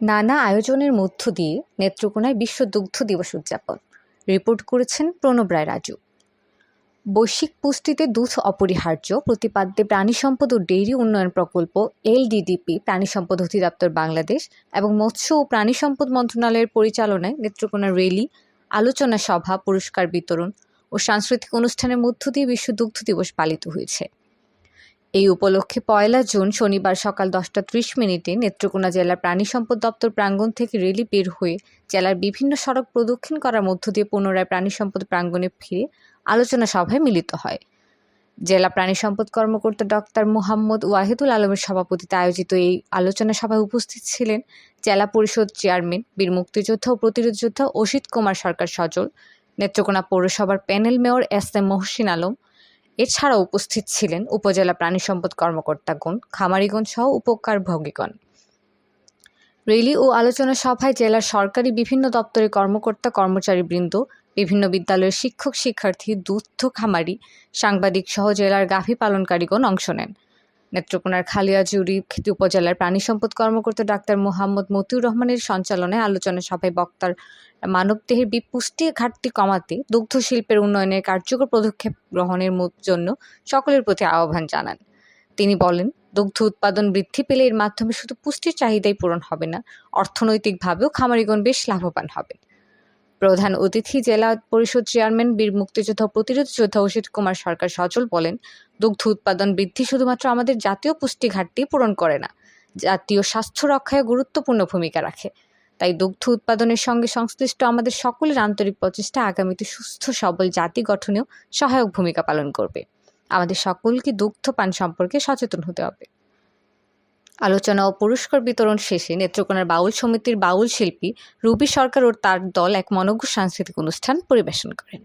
নানা আয়োজনের মধ্য দিয়ে নেত্রকোনায় বিশ্ব দুগ্ধ দিবস উদযাপন। রিপোর্ট করেছেন প্রণব রায় রাজু। বৈশ্বিক পুষ্টিতে দুধ অপরিহার্য, প্রতিপাদ্যে প্রাণী সম্পদ ও ডেইরি উন্নয়ন প্রকল্প এলডিডিপি, প্রাণী সম্পদ অধিদপ্তর বাংলাদেশ এবং মৎস্য ও প্রাণী সম্পদ মন্ত্রণালয়ের পরিচালনায় নেত্রকোনা রেলি, আলোচনা সভা, পুরস্কার বিতরণ ও সাংস্কৃতিক অনুষ্ঠানের মধ্য দিয়ে বিশ্ব দুগ্ধ দিবস পালিত হয়েছে। এই উপলক্ষে পয়লা জুন শনিবার সকাল দশটা ত্রিশ মিনিটে নেত্রকোনা জেলার প্রাণী সম্পদ দপ্তর প্রাঙ্গণ থেকে রেলি বের হয়ে জেলার বিভিন্ন সড়ক প্রদক্ষিণ করার মধ্য দিয়ে পুনরায় প্রাণী সম্পদ প্রাঙ্গণে ফিরে আলোচনা সভায় মিলিত হয়। জেলা প্রাণী সম্পদ কর্মকর্তা ডক্টর মোহাম্মদ ওয়াহিদুল আলমের সভাপতিতে আয়োজিত এই আলোচনা সভায় উপস্থিত ছিলেন জেলা পরিষদ চেয়ারম্যান, বীর মুক্তিযোদ্ধা ও প্রতিরোধ যোদ্ধা অসিত কুমার সরকার সজল, নেত্রকোনা পৌরসভার panel mayor S M Mohsin Alam এছাড়াও উপস্থিত ছিলেন উপজেলা প্রাণী সম্পদ কর্মকর্তাগণ খামারিগণ সহ উপকার ভোগীগণ। রেলি ও আলোচনা সভায় জেলার সরকারি বিভিন্ন দপ্তরের কর্মকর্তা কর্মচারীবৃন্দ বিভিন্ন বিদ্যালয়ের শিক্ষক, শিক্ষার্থী, দুগ্ধ খামারি, সাংবাদিক সহ জেলার গাভী পালনকারীগণ অংশ নেন। নেত্রকোনার খালিয়াজুড়ি উপজেলার প্রাণী সম্পদ কর্মকর্তা ডাক্তার মোহাম্মদ মতিউর রহমানের সঞ্চালনায় আলোচনা সভায় বক্তার মানবদেহের বিপুষ্টি ঘাটতি কমাতে দুগ্ধ শিল্পের উন্নয়নের কার্যকর পদক্ষেপ গ্রহণের জন্য সকলের প্রতি আহ্বান জানান। তিনি বলেন, দুগ্ধ উৎপাদন বৃদ্ধি পেলে এর মাধ্যমে শুধু পুষ্টির চাহিদাই পূরণ হবে না, অর্থনৈতিকভাবেও খামারিগণ বেশ লাভবান হবে প্রধান অতিথি জেলা পরিষদ চেয়ারম্যান, বীর মুক্তিযোদ্ধা, প্রতিরোধ যোদ্ধা অসিত কুমার সরকার সচল বলেন, দুগ্ধ উৎপাদন বৃদ্ধি শুধুমাত্র আমাদের জাতীয় পুষ্টি ঘাটতি পূরণ করে না, জাতীয় স্বাস্থ্য রক্ষায় গুরুত্বপূর্ণ ভূমিকা রাখে। তাই দুগ্ধ উৎপাদনের সঙ্গে সংশ্লিষ্ট আমাদের সকলের আন্তরিক প্রচেষ্টা আগামীতে সুস্থ, সবল জাতি গঠনেও সহায়ক ভূমিকা পালন করবে। আমাদের সকলকে দুগ্ধ পান সম্পর্কে সচেতন হতে হবে। আলোচনা ও পুরস্কার বিতরণ শেষে নেত্রকোনার বাউল সমিতির বাউল শিল্পী রুবি সরকার ও তার দল এক মনজ্ঞ সাংস্কৃতিক অনুষ্ঠান পরিবেশন করেন।